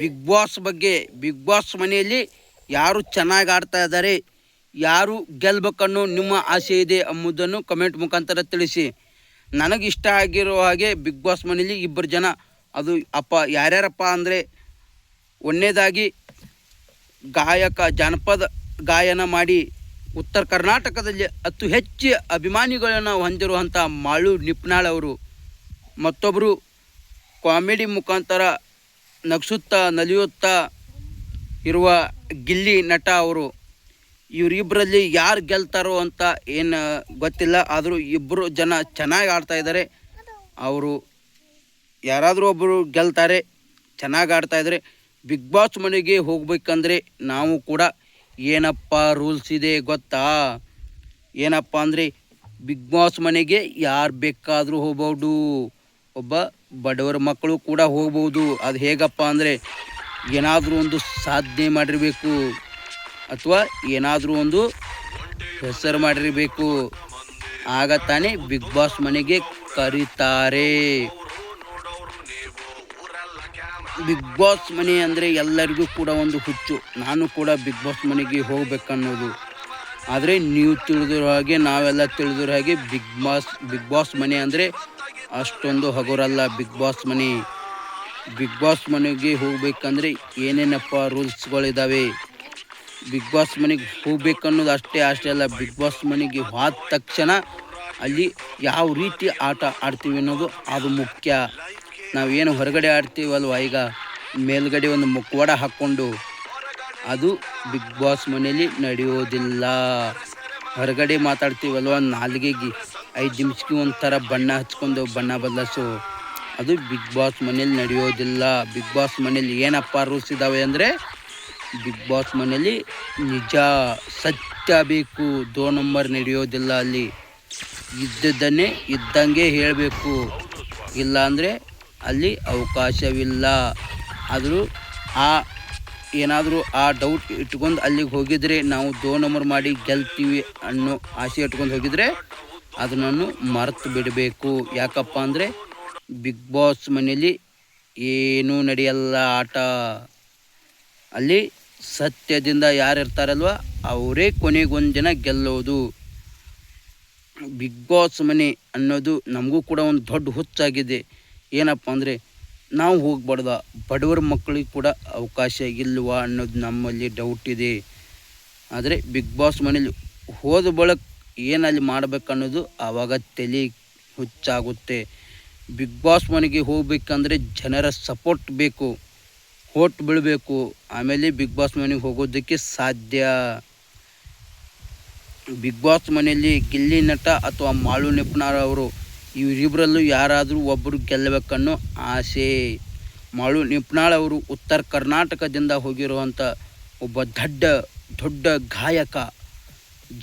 Big Boss ಬಗ್ಗೆ, Bigg Boss ಮನೆಯಲ್ಲಿ ಯಾರು ಚೆನ್ನಾಗಿ ಆಡ್ತಾ ಇದ್ದಾರೆ ಯಾರು ಗೆಲ್ಬೇಕನ್ನೋ ನಿಮ್ಮ ಆಸೆ ಇದೆ ಎಂಬುದನ್ನು ಕಮೆಂಟ್ ಮುಖಾಂತರ ತಿಳಿಸಿ. ನನಗೆ ಇಷ್ಟ ಆಗಿರೋ ಹಾಗೆ ಬಿಗ್ ಬಾಸ್ ಮನೆಯಲ್ಲಿ ಇಬ್ಬರು ಜನ, ಅದು ಅಪ್ಪ ಯಾರ್ಯಾರಪ್ಪ ಅಂದರೆ ಒಂದನೇದಾಗಿ ಗಾಯಕ ಜಾನಪದ ಗಾಯನ ಮಾಡಿ ಉತ್ತರ ಕರ್ನಾಟಕದಲ್ಲಿ ಅತಿ ಹೆಚ್ಚು ಅಭಿಮಾನಿಗಳನ್ನು ಹೊಂದಿರುವಂಥ ಮಾಳು ನಿಪ್ನಾಳ್ ಅವರು. ಮತ್ತೊಬ್ಬರು ಕಾಮಿಡಿ ಮುಖಾಂತರ ನಗಿಸುತ್ತಾ ನಲಿಯುತ್ತಾ ಇರುವ ಗಿಲ್ಲಿ ನಟ ಅವರು ಇವರಿಬ್ಬರಲ್ಲಿ ಯಾರು ಗೆಲ್ತಾರೋ ಅಂತ ಏನು ಗೊತ್ತಿಲ್ಲ, ಆದರೂ ಇಬ್ಬರು ಜನ ಚೆನ್ನಾಗಿ ಆಡ್ತಾ ಇದ್ದಾರೆ ಅವರು ಯಾರಾದರೂ ಒಬ್ಬರು ಗೆಲ್ತಾರೆ, ಚೆನ್ನಾಗಿ ಆಡ್ತಾ ಇದ್ದಾರೆ ಬಿಗ್ ಬಾಸ್ ಮನೆಗೆ ಹೋಗ್ಬೇಕಂದ್ರೆ ನಾವು ಕೂಡ ಏನಪ್ಪ ರೂಲ್ಸ್ ಇದೆ ಗೊತ್ತಾ? ಏನಪ್ಪ ಅಂದರೆ ಬಿಗ್ ಬಾಸ್ ಮನೆಗೆ ಯಾರು ಬೇಕಾದರೂ ಹೋಗ್ಬೋದು. ಒಬ್ಬ ಬಡವರ ಮಕ್ಕಳು ಕೂಡ ಹೋಗ್ಬೋದು. ಅದು ಹೇಗಪ್ಪ ಅಂದರೆ ಏನಾದರೂ ಒಂದು ಸಾಧನೆ ಮಾಡಿರಬೇಕು. ಅಥವಾ ಏನಾದರೂ ಒಂದು ಹೆಸರು ಮಾಡಿರಬೇಕು. ಆಗ ತಾನೇ ಬಿಗ್ ಬಾಸ್ ಮನೆಗೆ ಕರೀತಾರೆ. ಬಿಗ್ ಬಾಸ್ ಮನೆ ಅಂದರೆ ಎಲ್ಲರಿಗೂ ಕೂಡ ಒಂದು ಹುಚ್ಚು. ನಾನು ಕೂಡ ಬಿಗ್ ಬಾಸ್ ಮನೆಗೆ ಹೋಗ್ಬೇಕನ್ನೋದು. ಆದರೆ ನೀವು ತಿಳಿದಿರೋ ಹಾಗೆ, ನಾವೆಲ್ಲ ತಿಳಿದಿರೋ ಹಾಗೆ ಬಿಗ್ ಬಾಸ್ ಬಿಗ್ ಬಾಸ್ ಮನೆ ಅಂದರೆ ಅಷ್ಟೊಂದು ಹಗುರಲ್ಲ ಬಿಗ್ ಬಾಸ್ ಮನೆ. ಬಿಗ್ ಬಾಸ್ ಮನೆಗೆ ಹೋಗ್ಬೇಕಂದ್ರೆ ಏನೇನಪ್ಪ ರೂಲ್ಸ್ಗಳಿದ್ದಾವೆ ಬಿಗ್ ಬಾಸ್ ಮನೆಗೆ ಹೋಗ್ಬೇಕನ್ನೋದು ಅಷ್ಟೇ ಅಷ್ಟೇ ಅಲ್ಲ. ಬಿಗ್ ಬಾಸ್ ಮನೆಗೆ ಹೋದ ತಕ್ಷಣ ಅಲ್ಲಿ ಯಾವ ರೀತಿ ಆಟ ಆಡ್ತೀವಿ ಅನ್ನೋದು ಅದು ಮುಖ್ಯ. ನಾವೇನು ಹೊರಗಡೆ ಆಡ್ತೀವಲ್ವ ಈಗ? ಮೇಲ್ಗಡೆ ಒಂದು ಮುಖವಾಡ ಹಾಕ್ಕೊಂಡು ಅದು ಬಿಗ್ ಬಾಸ್ ಮನೆಯಲ್ಲಿ ನಡೆಯೋದಿಲ್ಲ. ಹೊರಗಡೆ ಮಾತಾಡ್ತೀವಲ್ವ ನಾಲ್ಗೆಗೆ? ಐದು ನಿಮಿಷಕ್ಕೆ ಒಂಥರ ಬಣ್ಣ ಹಚ್ಕೊಂಡು ಬಣ್ಣ ಬದಲಾಯಿಸು. ಅದು ಬಿಗ್ ಬಾಸ್ ಮನೇಲಿ ನಡೆಯೋದಿಲ್ಲ. ಬಿಗ್ ಬಾಸ್ ಮನೇಲಿ ಏನಪ್ಪ ರೂಲ್ಸ್ ಇದ್ದಾವೆ ಅಂದರೆ ಬಿಗ್ ಬಾಸ್ ಮನೇಲಿ ನಿಜ, ಸತ್ಯ ಬೇಕು. ದೋ ನಂಬರ್ ನಡೆಯೋದಿಲ್ಲ ಅಲ್ಲಿ. ಇದ್ದದ್ದನ್ನೇ ಇದ್ದಂಗೆ ಹೇಳಬೇಕು. ಇಲ್ಲ ಅಂದರೆ ಅಲ್ಲಿ ಅವಕಾಶವಿಲ್ಲ. ಆದರೂ ಆ, ಏನಾದರೂ ಆ ಡೌಟ್ ಇಟ್ಕೊಂಡು ಅಲ್ಲಿಗೆ ಹೋಗಿದರೆ ನಾವು ದೋ ನಂಬರ್ ಮಾಡಿ ಗೆಲ್ತೀವಿ ಅನ್ನೋ ಆಸೆ ಇಟ್ಕೊಂಡು ಹೋಗಿದರೆ ಅದನ್ನು ಮರೆತು ಬಿಡಬೇಕು. ಯಾಕಪ್ಪ ಅಂದರೆ ಬಿಗ್ ಬಾಸ್ ಮನೆಯಲ್ಲಿ ಏನೂ ನಡೆಯಲ್ಲ ಆಟ. ಅಲ್ಲಿ ಸತ್ಯದಿಂದ ಯಾರಿರ್ತಾರಲ್ವ, ಅವರೇ ಕೊನೆಗೊಂದು ಜನ ಗೆಲ್ಲೋದು. ಬಿಗ್ ಬಾಸ್ ಮನೆ ಅನ್ನೋದು ನಮಗೂ ಕೂಡ ಒಂದು ದೊಡ್ಡ ಹುಚ್ಚಾಗಿದೆ. ಏನಪ್ಪ ಅಂದರೆ ನಾವು ಹೋಗ್ಬಾರ್ದ, ಬಡವರ ಮಕ್ಕಳಿಗೆ ಕೂಡ ಅವಕಾಶ ಇಲ್ವಾ ಅನ್ನೋದು ನಮ್ಮಲ್ಲಿ ಡೌಟ್ ಇದೆ. ಆದರೆ ಬಿಗ್ ಬಾಸ್ ಮನೇಲಿ ಹೋದ ಬಳಕ ಏನಲ್ಲಿ ಮಾಡಬೇಕನ್ನೋದು ಆವಾಗ ತಲೆ ಹುಚ್ಚಾಗುತ್ತೆ. ಬಿಗ್ ಬಾಸ್ ಮನೆಗೆ ಹೋಗಬೇಕಂದ್ರೆ ಜನರ ಸಪೋರ್ಟ್ ಬೇಕು ಹೋಟ್ ಬೀಳಬೇಕು. ಆಮೇಲೆ ಬಿಗ್ ಬಾಸ್ ಮನೆಗೆ ಹೋಗೋದಕ್ಕೆ ಸಾಧ್ಯ. ಬಿಗ್ ಬಾಸ್ ಮನೆಯಲ್ಲಿ ಗಿಲ್ಲಿ ನಟ ಅಥವಾ ಮಾಳು ಅವರು ಇವರಿಬ್ಬರಲ್ಲೂ ಯಾರಾದರೂ ಒಬ್ಬರು ಗೆಲ್ಲಬೇಕನ್ನೋ ಆಸೆ. ಮಾಳು ನಿಪ್ನಾಳ್ ಅವರು ಉತ್ತರ ಕರ್ನಾಟಕದಿಂದ ಹೋಗಿರುವಂಥ ಒಬ್ಬ ದೊಡ್ಡ ದೊಡ್ಡ ಗಾಯಕ.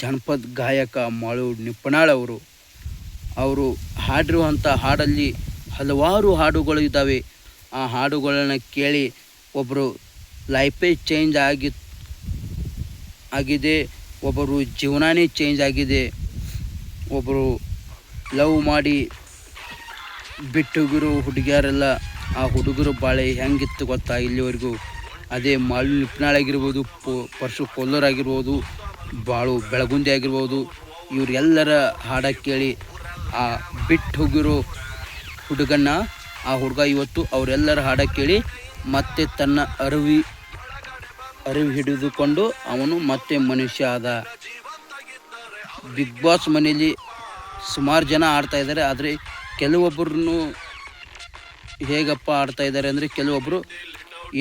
ಜನಪದ ಗಾಯಕ ಮಾಳು ನಿಪ್ನಾಳ್ ಅವರು. ಅವರು ಹಾಡಿರುವಂಥ ಹಾಡಲ್ಲಿ ಹಲವಾರು ಹಾಡುಗಳು ಇದ್ದಾವೆ. ಆ ಹಾಡುಗಳನ್ನು ಕೇಳಿ ಒಬ್ಬರು ಲೈಫೇ ಚೇಂಜ್ ಆಗಿ, ಆಗಿದೆ, ಒಬ್ಬರು ಜೀವನನೇ ಚೇಂಜ್ ಆಗಿದೆ. ಒಬ್ಬರು ಲವ್ ಮಾಡಿ ಬಿಟ್ಟುಗಿರೋ ಹುಡುಗಿಯರೆಲ್ಲ ಆ ಹುಡುಗರು ಬಾಳೆ ಹೆಂಗಿತ್ತು ಗೊತ್ತಾ ಇಲ್ಲಿವರೆಗೂ. ಅದೇ ಮಾಳು ನಿಪ್ನಾಳಾಗಿರ್ಬೋದು ಪೊ ಪರಶು ಕೊಲ್ಲೂರಾಗಿರ್ಬೋದು ಬಾಳು ಬೆಳಗುಂದಿ ಆಗಿರ್ಬೋದು, ಇವರೆಲ್ಲರ ಹಾಡ ಕೇಳಿ ಆ ಬಿಟ್ಟು ಹೋಗಿರೋ ಹುಡುಗನ್ನ, ಆ ಹುಡುಗ ಇವತ್ತು ಅವರೆಲ್ಲರ ಹಾಡ ಕೇಳಿ ಮತ್ತೆ ತನ್ನ ಅರಿವಿ, ಅರಿವು ಹಿಡಿದುಕೊಂಡು ಅವನು ಮತ್ತೆ ಮನುಷ್ಯ ಆದ. ಬಿಗ್ ಬಾಸ್ ಮನೆಯಲ್ಲಿ ಸುಮಾರು ಜನ ಆಡ್ತಾ ಇದ್ದಾರೆ, ಆದರೆ ಕೆಲವೊಬ್ಬರನ್ನು ಹೇಗಪ್ಪ ಆಡ್ತಾ ಇದ್ದಾರೆ ಅಂದರೆ ಕೆಲವೊಬ್ಬರು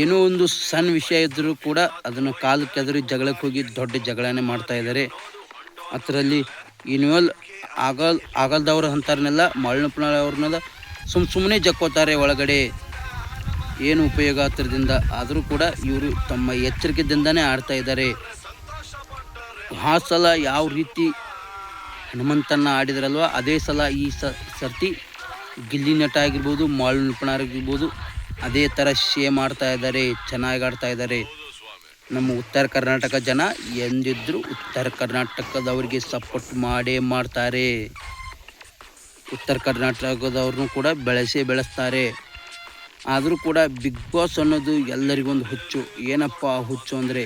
ಏನೋ ಒಂದು ಸಣ್ಣ ವಿಷಯ ಇದ್ದರೂ ಕೂಡ ಅದನ್ನು ಕಾಲಕ್ಕೆ ಕೆದರಿ ಜಗಳಕ್ಕೆ ಹೋಗಿ ದೊಡ್ಡ ಜಗಳನೇ ಮಾಡ್ತಾ ಇದ್ದಾರೆ. ಅದರಲ್ಲಿ ಇನ್ವಲ್ ಆಗಲ್, ಆಗಲ್ದವ್ರು ಅಂತಾರನ್ನೆಲ್ಲ ಮಳ್ಳಪ್ಪನ ಅವ್ರನ್ನೆಲ್ಲ ಸುಮ್ಮ ಸುಮ್ಮನೆ ಜಕ್ಕೋತಾರೆ ಒಳಗಡೆ. ಏನು ಉಪಯೋಗ ಹತ್ರದಿಂದ ಆದರೂ ಕೂಡ ಇವರು ತಮ್ಮ ಎಚ್ಚರಿಕೆದಿಂದನೇ ಆಡ್ತಾ ಇದ್ದಾರೆ. ಆ ಸಲ ಯಾವ ರೀತಿ ಹನುಮಂತನ ಆಡಿದ್ರಲ್ವ, ಅದೇ ಸಲ ಈ ಸರ್ತಿ ಗಿಲ್ಲಿ ನಟ ಆಗಿರ್ಬೋದು ಮಾಳು ಅದೇ ಥರ ಶೇ ಮಾಡ್ತಾ ಇದ್ದಾರೆ, ಚೆನ್ನಾಗಿ ಆಡ್ತಾ ಇದ್ದಾರೆ. ನಮ್ಮ ಉತ್ತರ ಕರ್ನಾಟಕ ಜನ ಎಂದಿದ್ರೂ ಉತ್ತರ ಕರ್ನಾಟಕದವ್ರಿಗೆ ಸಪೋರ್ಟ್ ಮಾಡೇ ಮಾಡ್ತಾರೆ. ಉತ್ತರ ಕರ್ನಾಟಕದವ್ರನ್ನೂ ಕೂಡ ಬೆಳೆಸೇ ಬೆಳೆಸ್ತಾರೆ. ಆದರೂ ಕೂಡ ಬಿಗ್ ಬಾಸ್ ಅನ್ನೋದು ಎಲ್ಲರಿಗೊಂದು ಹುಚ್ಚು. ಏನಪ್ಪ ಆ ಹುಚ್ಚು ಅಂದರೆ,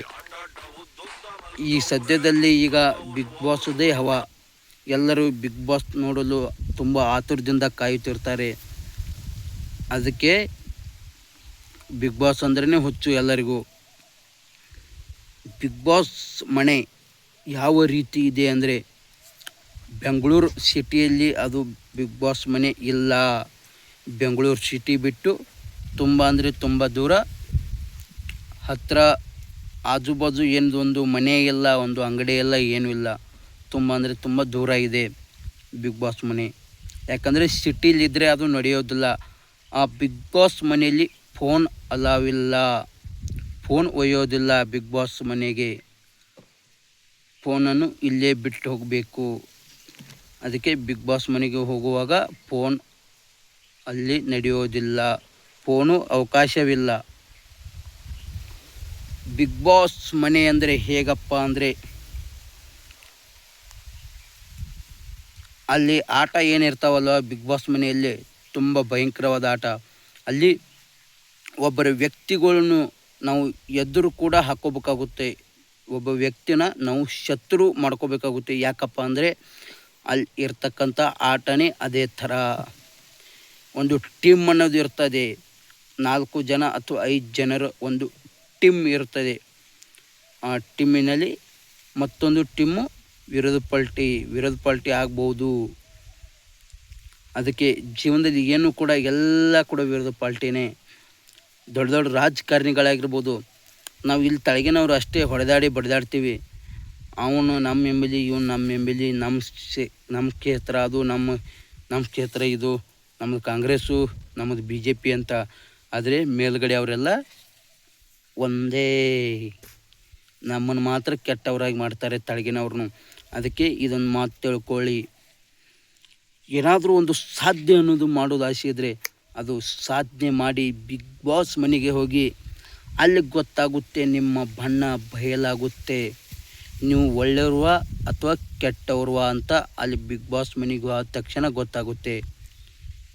ಈ ಸದ್ಯದಲ್ಲಿ ಈಗ ಬಿಗ್ ಬಾಸ್ದೇ ಹವ. ಎಲ್ಲರೂ ಬಿಗ್ ಬಾಸ್ ನೋಡಲು ತುಂಬ ಆತುರದಿಂದ ಕಾಯುತ್ತಿರ್ತಾರೆ. ಅದಕ್ಕೆ ಬಿಗ್ ಬಾಸ್ ಅಂದ್ರೇ ಹುಚ್ಚು ಎಲ್ಲರಿಗೂ. ಬಿಗ್ ಬಾಸ್ ಮನೆ ಯಾವ ರೀತಿ ಇದೆ ಅಂದರೆ ಬೆಂಗಳೂರು ಸಿಟಿಯಲ್ಲಿ ಅದು ಬಿಗ್ ಬಾಸ್ ಮನೆ ಇಲ್ಲ. ಬೆಂಗಳೂರು ಸಿಟಿ ಬಿಟ್ಟು ತುಂಬ ಅಂದರೆ ತುಂಬ ದೂರ. ಹತ್ತಿರ ಆಜುಬಾಜು ಏನದು ಒಂದು ಮನೆ ಇಲ್ಲ, ಒಂದು ಅಂಗಡಿ ಇಲ್ಲ, ಏನೂ ಇಲ್ಲ. ತುಂಬ ಅಂದರೆ ತುಂಬ ದೂರ ಇದೆ ಬಿಗ್ ಬಾಸ್ ಮನೆ ಯಾಕಂದರೆ ಸಿಟಿಲಿದ್ದರೆ ಅದು ನಡೆಯೋದಿಲ್ಲ. ಆ ಬಿಗ್ ಬಾಸ್ ಮನೆಯಲ್ಲಿ ಫೋನ್ ಅಲಾವಿಲ್ಲ. ಫೋನ್ ಒಯ್ಯೋದಿಲ್ಲ ಬಿಗ್ ಬಾಸ್ ಮನೆಗೆ. ಫೋನನ್ನು ಇಲ್ಲೇ ಬಿಟ್ಟು ಹೋಗಬೇಕು. ಅದಕ್ಕೆ ಬಿಗ್ ಬಾಸ್ ಮನೆಗೆ ಹೋಗುವಾಗ ಫೋನ್ ಅಲ್ಲಿ ನಡೆಯೋದಿಲ್ಲ. ಫೋನು ಅವಕಾಶವಿಲ್ಲ. ಬಿಗ್ ಬಾಸ್ ಮನೆ ಅಂದರೆ ಹೇಗಪ್ಪ ಅಂದರೆ, ಅಲ್ಲಿ ಆಟ ಏನಿರ್ತಾವಲ್ಲ ಬಿಗ್ ಬಾಸ್ ಮನೆಯಲ್ಲಿ, ತುಂಬ ಭಯಂಕರವಾದ ಆಟ. ಅಲ್ಲಿ ಒಬ್ಬರ ವ್ಯಕ್ತಿಗಳನ್ನು ನಾವು ಎದುರು ಕೂಡ ಹಾಕೋಬೇಕಾಗುತ್ತೆ ಒಬ್ಬ ವ್ಯಕ್ತಿನ ನಾವು ಶತ್ರು ಮಾಡ್ಕೋಬೇಕಾಗುತ್ತೆ. ಯಾಕಪ್ಪ ಅಂದರೆ ಅಲ್ಲಿ ಇರ್ತಕ್ಕಂಥ ಆಟನೇ ಅದೇ ಥರ. ಒಂದು ಟೀಮ್ ಅನ್ನೋದು ಇರ್ತದೆ. ನಾಲ್ಕು ಜನ ಅಥವಾ ಐದು ಜನರ ಒಂದು ಟೀಮ್ ಇರ್ತದೆ. ಆ ಟಿಮ್ಮಿನಲ್ಲಿ ಮತ್ತೊಂದು ಟಿಮ್ಮು ವಿರೋಧ ಪಲ್ಟಿ ವಿರೋಧ ಪಲ್ಟಿ ಆಗ್ಬೋದು. ಅದಕ್ಕೆ ಜೀವನದಲ್ಲಿ ಏನು ಕೂಡ ಎಲ್ಲ ಕೂಡ ವಿರೋಧ ಪಾಲ್ಟಿನೇ. ದೊಡ್ಡ ದೊಡ್ಡ ರಾಜಕಾರಣಿಗಳಾಗಿರ್ಬೋದು, ನಾವು ಇಲ್ಲಿ ತಳಗಿನವ್ರು ಅಷ್ಟೇ ಹೊಡೆದಾಡಿ ಬಡಿದಾಡ್ತೀವಿ. ಅವನು ನಮ್ಮ ಎಂ ಎಲ್ ಇವನು ನಮ್ಮ ಎಂ ಎಲ್ ನಮ್ಮ ನಮ್ಮ ಕ್ಷೇತ್ರ ಅದು, ನಮ್ಮ ನಮ್ಮ ಕ್ಷೇತ್ರ ಇದು ನಮ್ಮದು ಕಾಂಗ್ರೆಸ್ಸು, ನಮ್ಮದು ಬಿ ಜೆ ಪಿ ಅಂತ. ಆದರೆ ಮೇಲುಗಡೆ ಅವರೆಲ್ಲ ಒಂದೇ, ನಮ್ಮನ್ನು ಮಾತ್ರ ಕೆಟ್ಟವರಾಗಿ ಮಾಡ್ತಾರೆ ತಳಗಿನವ್ರನ್ನು. ಅದಕ್ಕೆ ಇದೊಂದು ಮಾತು ತಿಳ್ಕೊಳ್ಳಿ. ಏನಾದರೂ ಒಂದು ಸಾಧ್ಯ ಅನ್ನೋದು ಮಾಡೋದು ಆಸೆ ಇದ್ದರೆ ಅದು ಸಾಧನೆ ಮಾಡಿ ಬಿಗ್ ಬಾಸ್ ಮನೆಗೆ ಹೋಗಿ ಅಲ್ಲಿ ಗೊತ್ತಾಗುತ್ತೆ ನಿಮ್ಮ ಬಣ್ಣ ಬಯಲಾಗುತ್ತೆ. ನೀವು ಒಳ್ಳೆಯವ್ರವ ಅಥವಾ ಕೆಟ್ಟವ್ರವ ಅಂತ ಅಲ್ಲಿ ಬಿಗ್ ಬಾಸ್ ಮನೆಗೆ ಆದ ತಕ್ಷಣ ಗೊತ್ತಾಗುತ್ತೆ.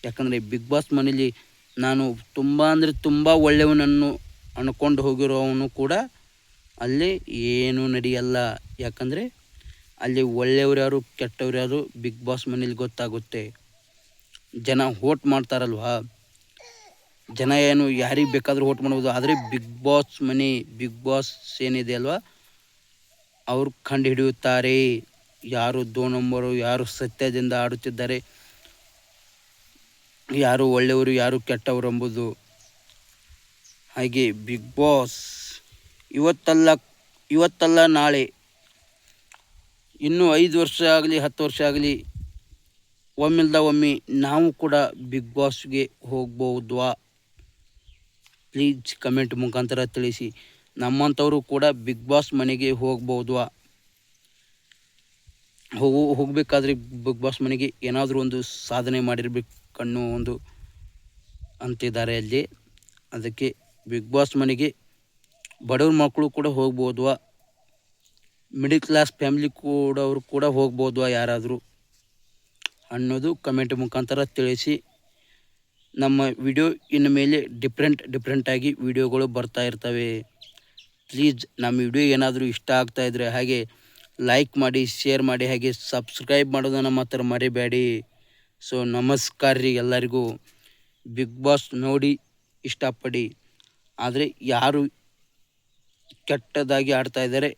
ಯಾಕಂದರೆ ಬಿಗ್ ಬಾಸ್ ಮನೇಲಿ ನಾನು ತುಂಬ ಅಂದರೆ ತುಂಬ ಒಳ್ಳೆಯವನನ್ನು ಅನ್ಕೊಂಡು ಹೋಗಿರೋವನು ಕೂಡ ಅಲ್ಲಿ ಏನೂ ನಡೆಯಲ್ಲ. ಯಾಕಂದರೆ ಅಲ್ಲಿ ಒಳ್ಳೆಯವ್ರು ಯಾರು, ಕೆಟ್ಟವ್ರು ಯಾರು ಬಿಗ್ ಬಾಸ್ ಮನೇಲಿ ಗೊತ್ತಾಗುತ್ತೆ. ಜನ ವೋಟ್ ಮಾಡ್ತಾರಲ್ವಾ? ಜನ ಏನು ಯಾರಿಗೆ ಬೇಕಾದರೂ ವೋಟ್ ಮಾಡ್ಬೋದು, ಆದರೆ ಬಿಗ್ ಬಾಸ್ ಮನೆ, ಬಿಗ್ ಬಾಸ್ ಏನಿದೆ ಅಲ್ವಾ? ಅವರು ಕಂಡು ಹಿಡಿಯುತ್ತಾರೆ. ಯಾರು ದೋ ನಂಬರು, ಯಾರು ಸತ್ಯದಿಂದ ಆಡುತ್ತಿದ್ದಾರೆ, ಯಾರು ಒಳ್ಳೆಯವರು, ಯಾರು ಕೆಟ್ಟವರು ಎಂಬುದು. ಹಾಗೆ ಬಿಗ್ ಬಾಸ್ ಇವತ್ತಲ್ಲ ಇವತ್ತಲ್ಲ ನಾಳೆ. ಇನ್ನೂ ಐದು ವರ್ಷ ಆಗಲಿ, ಹತ್ತು ವರ್ಷ ಆಗಲಿ ಒಮ್ಮಿಲ್ದ ಒಮ್ಮೆ ನಾವು ಕೂಡ ಬಿಗ್ ಬಾಸ್ಗೆ ಹೋಗ್ಬೋದ್ವಾ? ಪ್ಲೀಸ್ ಕಮೆಂಟ್ ಮುಖಾಂತರ ತಿಳಿಸಿ. ನಮ್ಮಂಥವರು ಕೂಡ ಬಿಗ್ ಬಾಸ್ ಮನೆಗೆ ಹೋಗ್ಬೋದ್ವಾ? ಹೋಗು ಹೋಗಬೇಕಾದ್ರೆ ಬಿಗ್ ಬಾಸ್ ಮನೆಗೆ ಏನಾದರೂ ಒಂದು ಸಾಧನೆ ಮಾಡಿರಬೇಕು ಅನ್ನೋ ಒಂದು ಅಂತಿದ್ದಾರೆ ಅಲ್ಲಿ. ಅದಕ್ಕೆ ಬಿಗ್ ಬಾಸ್ ಮನೆಗೆ ಬಡವ್ರ ಮಕ್ಕಳು ಕೂಡ ಹೋಗ್ಬೋದ್ವಾ? ಮಿಡಿಲ್ ಕ್ಲಾಸ್ ಫ್ಯಾಮಿಲಿ ಕೂಡ ಅವರು ಕೂಡ ಹೋಗ್ಬೋದ್ವಾ ಯಾರಾದರೂ? ಅನ್ನೋದು ಕಮೆಂಟ್ ಮುಖಾಂತರ ತಿಳಿಸಿ. ನಮ್ಮ ವಿಡಿಯೋ ಇನ್ನು ಮೇಲೆ ಡಿಫ್ರೆಂಟ್ ಡಿಫ್ರೆಂಟಾಗಿ ವಿಡಿಯೋಗಳು ಬರ್ತಾ ಇರ್ತವೆ. ಪ್ಲೀಸ್ ನಮ್ಮ ವಿಡಿಯೋ ಏನಾದರೂ ಇಷ್ಟ ಆಗ್ತಾ ಇದ್ದರೆ ಹಾಗೆ ಲೈಕ್ ಮಾಡಿ ಶೇರ್ ಮಾಡಿ, ಹಾಗೆ ಸಬ್ಸ್ಕ್ರೈಬ್ ಮಾಡೋದನ್ನು ಮಾತ್ರ ಮರಿಬೇಡಿ. ಸೊ ನಮಸ್ಕಾರ ರೀ ಎಲ್ಲರಿಗೂ. ಬಿಗ್ ಬಾಸ್ ನೋಡಿ ಇಷ್ಟಪಡಿ. ಆದರೆ ಯಾರು ಕೆಟ್ಟದಾಗಿ ಆಡ್ತಾ ಇದ್ದಾರೆ,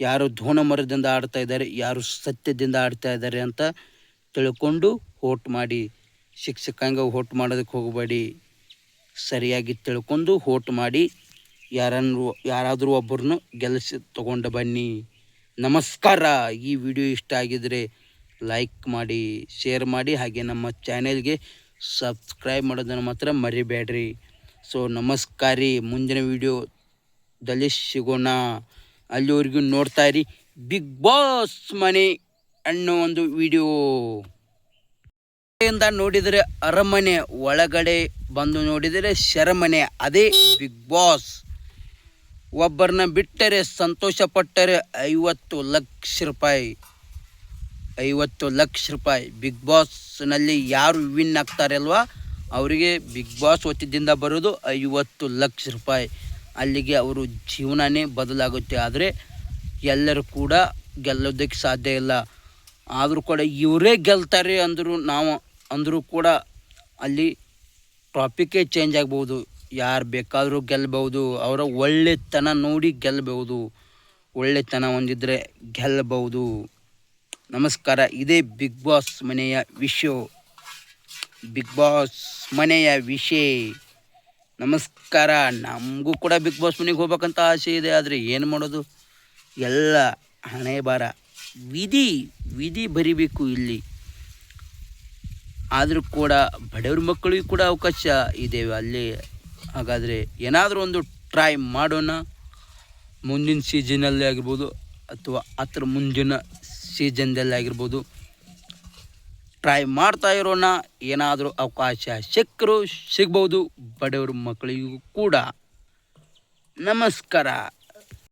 ಯಾರು ಧೋಣಮರದಿಂದ ಆಡ್ತಾ ಇದ್ದಾರೆ, ಯಾರು ಸತ್ಯದಿಂದ ಆಡ್ತಾ ಇದ್ದಾರೆ ಅಂತ ತಿಳ್ಕೊಂಡು ವೋಟ್ ಮಾಡಿ. ಶಿಕ್ಷಕಂಗೆ ವೋಟ್ ಮಾಡೋದಕ್ಕೆ ಹೋಗಬೇಡಿ. ಸರಿಯಾಗಿ ತಿಳ್ಕೊಂಡು ವೋಟ್ ಮಾಡಿ. ಯಾರನ್ನು, ಯಾರಾದರೂ ಒಬ್ಬರನ್ನು ಗೆಲ್ಲಿಸಿ ತಗೊಂಡು ಬನ್ನಿ. ನಮಸ್ಕಾರ. ಈ ವಿಡಿಯೋ ಇಷ್ಟ ಆಗಿದರೆ ಲೈಕ್ ಮಾಡಿ, ಶೇರ್ ಮಾಡಿ, ಹಾಗೆ ನಮ್ಮ ಚಾನೆಲ್ಗೆ ಸಬ್ಸ್ಕ್ರೈಬ್ ಮಾಡೋದನ್ನು ಮಾತ್ರ ಮರಿಬೇಡ್ರಿ. ಸೊ, ನಮಸ್ಕಾರ. ರೀ ಮುಂದಿನ ವಿಡಿಯೋದಲ್ಲಿ ಸಿಗೋಣ. ಅಲ್ಲಿವರೆಗೂ ನೋಡ್ತಾ ಇರಿ. ಬಿಗ್ ಬಾಸ್ ಮನೆ. ಅನ್ನೋ ಒಂದು ವಿಡಿಯೋ. ನೋಡಿದರೆ ಅರಮನೆ ಒಳಗಡೆ ಬಂದು ನೋಡಿದರೆ ಶರಮನೆ, ಅದೇ ಬಿಗ್ ಬಾಸ್ ಒಬ್ಬರನ್ನ ಬಿಟ್ಟರೆ ಸಂತೋಷ ಪಟ್ಟರೆ ಐವತ್ತು ಲಕ್ಷ ರೂಪಾಯಿ. ಐವತ್ತು ಲಕ್ಷ ರೂಪಾಯಿ. ಬಿಗ್ ಬಾಸ್ನಲ್ಲಿ ಯಾರು ವಿನ್ ಆಗ್ತಾರೆ ಅಲ್ವಾ? ಅವರಿಗೆ ಬಿಗ್ ಬಾಸ್ ಒತ್ತಿದ್ದಿಂದ ಬರೋದು ಐವತ್ತು ಲಕ್ಷ ರೂಪಾಯಿ. ಅಲ್ಲಿಗೆ ಅವರು ಜೀವನನೇ ಬದಲಾಗುತ್ತೆ. ಆದರೆ ಎಲ್ಲರೂ ಕೂಡ ಗೆಲ್ಲೋದಕ್ಕೆ ಸಾಧ್ಯ ಇಲ್ಲ. ಆದರೂ ಕೂಡ ಇವರೇ ಗೆಲ್ತಾರೆ ಅಂದರೂ ನಾವು, ಅಂದರೂ ಕೂಡ ಅಲ್ಲಿ ಟಾಪಿಕ್ಕೇ ಚೇಂಜ್ ಆಗ್ಬೋದು ಯಾರು ಬೇಕಾದರೂ ಗೆಲ್ಲಬಹುದು ಅವರ ಒಳ್ಳೆತನ ನೋಡಿ ಗೆಲ್ಲಬಹುದು ಒಳ್ಳೆತನ ಹೊಂದಿದ್ರೆ ಗೆಲ್ಲಬಹುದು ನಮಸ್ಕಾರ. ಇದೇ ಬಿಗ್ ಬಾಸ್ ಮನೆಯ ವಿಷಯ ಬಿಗ್ ಬಾಸ್ ಮನೆಯ ವಿಷಯ ನಮಸ್ಕಾರ. ನಮಗೂ ಕೂಡ ಬಿಗ್ ಬಾಸ್ ಮನೆಗೆ ಹೋಗ್ಬೇಕಂತ ಆಸೆ ಇದೆ, ಆದರೆ ಏನು ಮಾಡೋದು? ಎಲ್ಲ ಹಣೆ ಬಾರ ವಿಧಿ ವಿಧಿ ಬರಿಬೇಕು ಇಲ್ಲಿ. ಆದರೂ ಕೂಡ ಬಡವ್ರ ಮಕ್ಕಳಿಗೂ ಕೂಡ ಅವಕಾಶ ಇದೆ. ಅಲ್ಲಿ ಹಾಗಾದರೆ ಏನಾದರೂ ಒಂದು ಟ್ರೈ ಮಾಡೋಣ. ಮುಂದಿನ ಸೀಸನಲ್ಲಿ ಆಗಿರ್ಬೋದು ಅಥವಾ ಅದ್ರ ಮುಂದಿನ ಸೀಸನ್ದಲ್ಲಿ ಆಗಿರ್ಬೋದು. ಟ್ರೈ ಮಾಡ್ತಾ ಇರೋಣ. ಏನಾದರೂ ಅವಕಾಶ ಸಿಕ್ಕರು ಸಿಗ್ಬೋದು. ಬಡವ್ರ ಮಕ್ಕಳಿಗೂ ಕೂಡ. ನಮಸ್ಕಾರ.